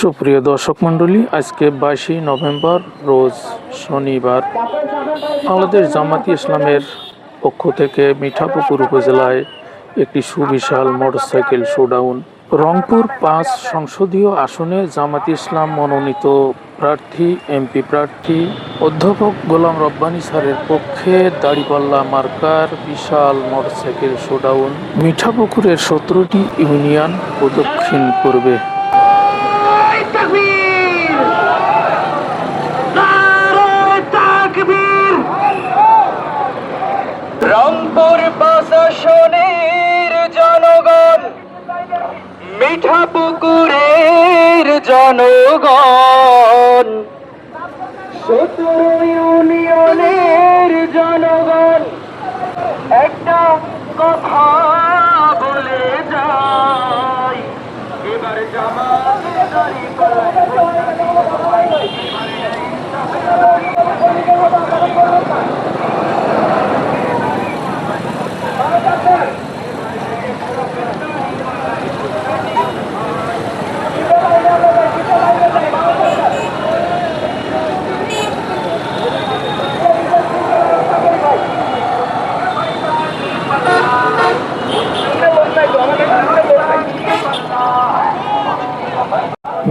সুপ্রিয় দর্শক মণ্ডলী, আজকে বাইশে নভেম্বর, রোজ শনিবার বাংলাদেশ জামাতি ইসলামের পক্ষ থেকে মিঠাপুকুর উপজেলায় একটি সুবিশাল মোটরসাইকেল শোডাউন। রংপুর পাঁচ সংসদীয় আসনে জামাতি ইসলাম মনোনীত প্রার্থী, এমপি প্রার্থী, অধ্যাপক গোলাম রব্বানী স্যারের পক্ষে দাড়িপাল্লা মার্কার বিশাল মোটরসাইকেল শোডাউন। মিঠাপুকুরের সতেরোটি ইউনিয়ন প্রদক্ষিণ করবে। পুকুরের জনগণ। সতেরো ইউনিয়নের জনগণ একটা কথা বলে যায় এবার জামাতে দাঁড়ি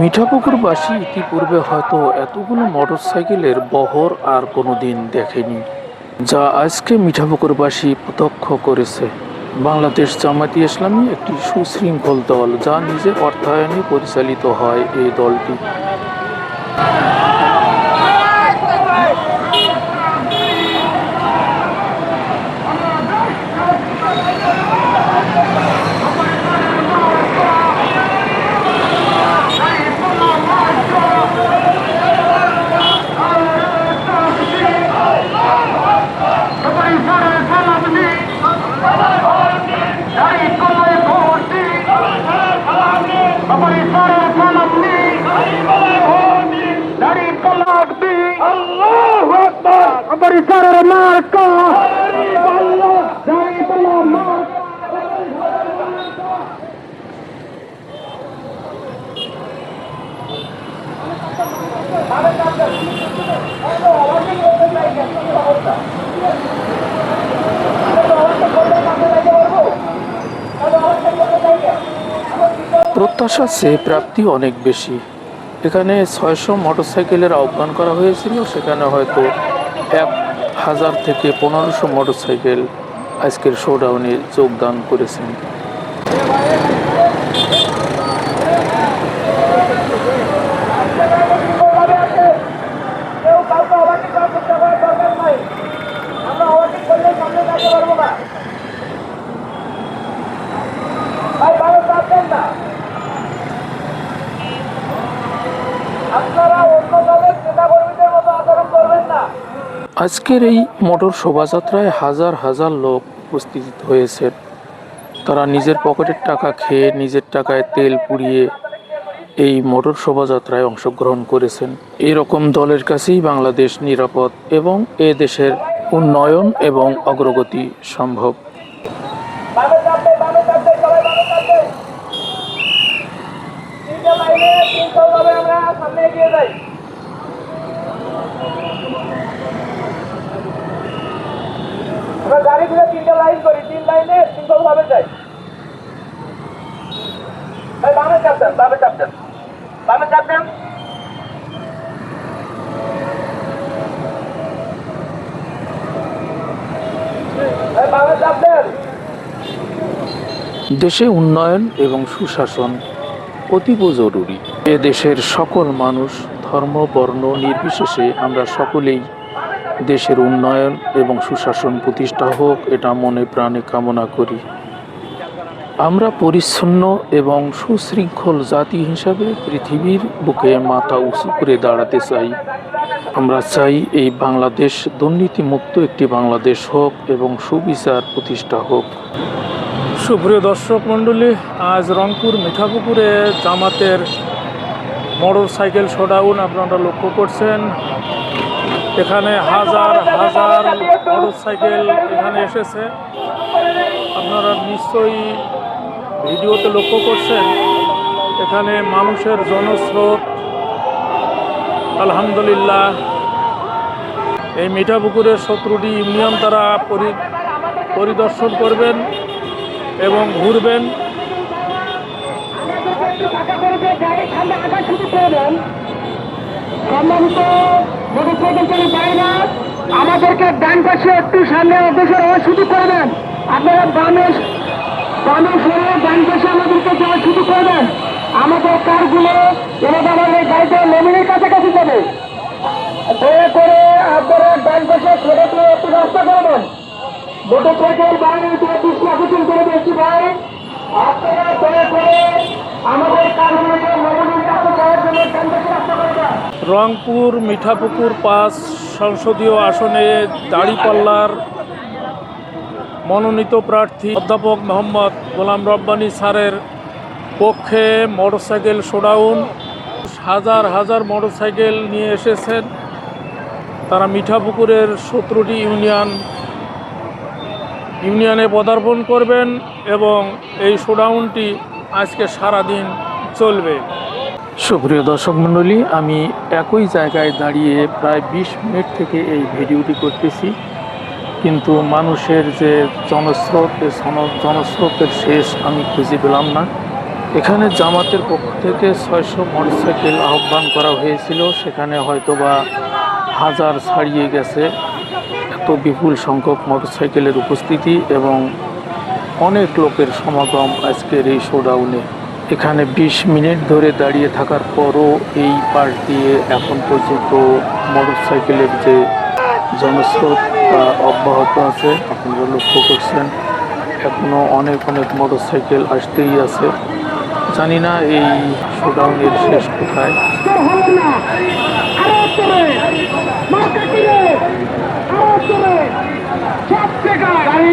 মিঠাপুকুরবাসী ইতিপূর্বে হয়তো এতগুলো মোটরসাইকেলের বহর আর কোনো দিন দেখেনি, যা আজকে মিঠাপুকুরবাসী প্রত্যক্ষ করেছে। বাংলাদেশ জামাতি ইসলামী একটি সুশৃঙ্খল দল, যা নিজের অর্থায়নে পরিচালিত হয় এই দলটি। পরিসরের মার্কা। চেয়ে প্রাপ্তি অনেক বেশি। এখানে ছয়শো মোটরসাইকেলের আহ্বান করা হয়েছিল সেখানে হয়তো এক হাজার থেকে পনেরোশো মোটরসাইকেল আজকের শোডাউনে যোগদান করেছেন। আজকের এই মোটর শোভাযাত্রায় হাজার হাজার লোক উপস্থিত হয়েছে। তারা নিজের পকেটের টাকা খেয়ে নিজের টাকায় তেল পুড়িয়ে এই মোটর শোভাযাত্রায় অংশগ্রহণ করেছেন। এরকম দলের কাছেই বাংলাদেশ নিরাপদ এবং এ দেশের উন্নয়ন এবং অগ্রগতি সম্ভব চাপবে সবাই বামে চাপবে তিনটে লাইনে তিনশো ভাবে আমরা সামনে এগিয়ে যাই আমরা গাড়ি তিনটে লাইন করি, তিন লাইনে তিনশো ভাবে যাই বামে বামে বামে দেশে উন্নয়ন এবং সুশাসন অতীব জরুরি। এ দেশের সকল মানুষ ধর্ম, বর্ণ নির্বিশেষে আমরা সকলেই দেশের উন্নয়ন এবং সুশাসন প্রতিষ্ঠা হোক, এটা মনে প্রাণে কামনা করি। আমরা পরিচ্ছন্ন এবং সুশৃঙ্খল জাতি হিসাবে পৃথিবীর বুকে মাথা উঁচু করে দাঁড়াতে চাই। আমরা চাই এই বাংলাদেশ দুর্নীতিমুক্ত একটি বাংলাদেশ হোক এবং সুবিচার প্রতিষ্ঠা হোক। সুপ্রিয় দর্শক মণ্ডলী, আজ রংপুর মিঠাপুকুরে জামাতের মোটর সাইকেল শোডাউন আপনারা লক্ষ্য করছেন। এখানে হাজার হাজার মোটর সাইকেল এখানে এসেছে। আপনারা নিশ্চয়ই ভিডিওতে লক্ষ্য করছেন, এখানে মানুষের জনস্রোত। আলহামদুলিল্লাহ, এই মিঠাপুকুরের সতেরোটি ইউনিয়ন তারা পরি- পরিদর্শন করবেন এবং ঘুরবেন। সম্মানিত মোটরসাইকেল চালক ভাইরা আমাদেরকে ডান পাশে একটু সামনে অগ্রসর হওয়ার সুযোগ করে দেন। আপনারা বামে বামে সরে ডান পাশে আমাদেরকে যাওয়ার সুযোগ করে দেন। আমাদের কারগুলো এবার আমাদের গাড়িতে নমিনের কাছাকাছি যাবে। দয়া করে আপনারা ডান পাশে সরে একটু রাস্তা করে দেন। মোটরসাইকেল বাইরে দৃষ্টি আকর্ষণ করে দিয়েছি ভাই। আপনারা দয়া করে আমাদের কারগুলোকে নমিনের কাছে যাওয়ার জন্য ডান পাশে রাস্তা করে দেন রংপুর মিঠাপুকুর পাঁচ সংসদীয় আসনে দাড়িপাল্লার মনোনীত প্রার্থী অধ্যাপক মোহাম্মদ গোলাম রব্বানী স্যারের পক্ষে মোটরসাইকেল শোডাউন। হাজার হাজার মোটরসাইকেল নিয়ে এসেছেন তারা মিঠাপুকুরের সতেরোটি ইউনিয়ন। ইউনিয়নে পদার্পণ করবেন এবং এই শোডাউনটি আজকে সারাদিন চলবে। সুপ্রিয় দর্শক মণ্ডলী, আমি একই জায়গায় দাঁড়িয়ে প্রায় বিশ মিনিট থেকে এই ভিডিওটি করতেছি। কিন্তু মানুষের যে জনস্রোত জনস্রোতের শেষ আমি খুঁজে পেলাম না। এখানে জামাতের পক্ষ থেকে ছয়শো মোটরসাইকেল আহ্বান করা হয়েছিল। সেখানে হয়তোবা হাজার ছাড়িয়ে গেছে। এত বিপুল সংখ্যক মোটরসাইকেলের উপস্থিতি এবং অনেক লোকের সমাগম আজকের এই শোডাউনে। এখানে ২০ মিনিট ধরে দাঁড়িয়ে থাকার পরও এই পাশ দিয়ে এখন পর্যন্ত মোটরসাইকেলের যে জনস্রোত তা অব্যাহত আছে, আপনারা লক্ষ্য করছেন। এখনও অনেক অনেক মোটরসাইকেল আসতেই আছে। জানি না এই শোডাউনের শেষ কোথায়। গাড়ি